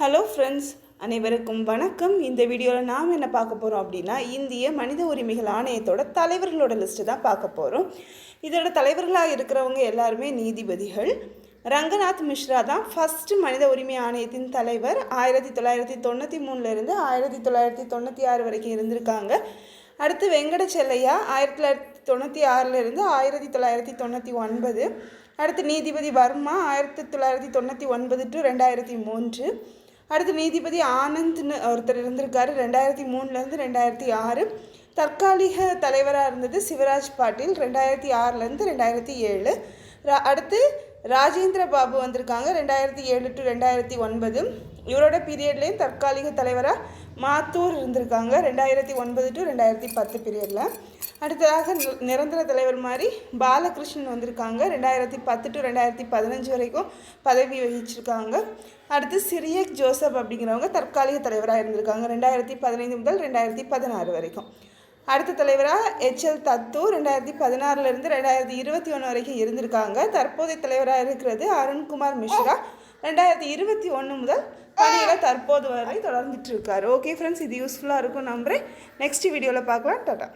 Hello friends அனைவருக்கும் வணக்கம். இந்த வீடியோவில் நாம் என்ன பார்க்க போகிறோம் அப்படின்னா இந்திய மனித உரிமைகள் ஆணையத்தோட தலைவர்களோட லிஸ்ட்டு தான் பார்க்க போகிறோம் இதோட தலைவர்களாக இருக்கிறவங்க எல்லாருமே நீதிபதிகள். ரங்கநாத் மிஸ்ரா தான் ஃபஸ்ட்டு மனித உரிமை ஆணையத்தின் தலைவர். ஆயிரத்தி தொள்ளாயிரத்தி தொண்ணூற்றி மூணுலேருந்து ஆயிரத்தி தொள்ளாயிரத்தி தொண்ணூற்றி ஆறு வரைக்கும் இருந்திருக்காங்க. அடுத்து வெங்கட செல்லையா ஆயிரத்தி தொள்ளாயிரத்தி தொண்ணூற்றி ஆறிலிருந்து ஆயிரத்தி தொள்ளாயிரத்தி தொண்ணூற்றி ஒன்பது. அடுத்து நீதிபதி வர்மா ஆயிரத்தி தொள்ளாயிரத்தி தொண்ணூற்றி ஒன்பது டு ரெண்டாயிரத்தி மூன்று. அடுத்து நீதிபதி ஆனந்த்னு ஒருத்தர் இருந்திருக்காரு. ரெண்டாயிரத்தி மூணுலேருந்து ரெண்டாயிரத்தி ஆறு. தற்காலிக தலைவராக இருந்தது சிவராஜ் பாட்டீல். ரெண்டாயிரத்தி ஆறுலேருந்து ரெண்டாயிரத்தி ஏழு. ரா- அடுத்து ராஜேந்திர பாபு வந்திருக்காங்க. ரெண்டாயிரத்தி ஏழு டு ரெண்டாயிரத்தி ஒன்பது. இவரோட பீரியட்லேயும் தற்காலிக தலைவராக மாத்தூர் இருந்திருக்காங்க. ரெண்டாயிரத்தி ஒன்பது டு ரெண்டாயிரத்தி பத்து பீரியடில் அடுத்ததாக நி- நிரந்தர தலைவர் மாதிரி பாலகிருஷ்ணன் வந்திருக்காங்க. ரெண்டாயிரத்தி பத்து டு ரெண்டாயிரத்தி பதினஞ்சு வரைக்கும் பதவி வகிச்சிருக்காங்க. அடுத்து சிரியக் ஜோசப் அப்படிங்கிறவங்க தற்காலிக தலைவராக இருந்திருக்காங்க. ரெண்டாயிரத்தி பதினைந்து முதல் ரெண்டாயிரத்தி பதினாறு வரைக்கும். அடுத்த தலைவராக எச்எல் தத்து ரெண்டாயிரத்தி பதினாறுலேருந்து ரெண்டாயிரத்தி இருபத்தி ஒன்று வரைக்கும் இருந்திருக்காங்க. தற்போதைய தலைவராக இருக்கிறது அருண்குமார் மிஸ்ரா. ரெண்டாயிரத்தி இருபத்தி ஒன்று முதல் பணியில் தற்போது வரை தொடர்ந்துட்டு இருக்காரு. ஓகே ஃப்ரெண்ட்ஸ் இது யூஸ்ஃபுல்லாக இருக்கும் நம்புறேன். நெக்ஸ்ட் வீடியோவில் பார்க்கலாம். டாட்டா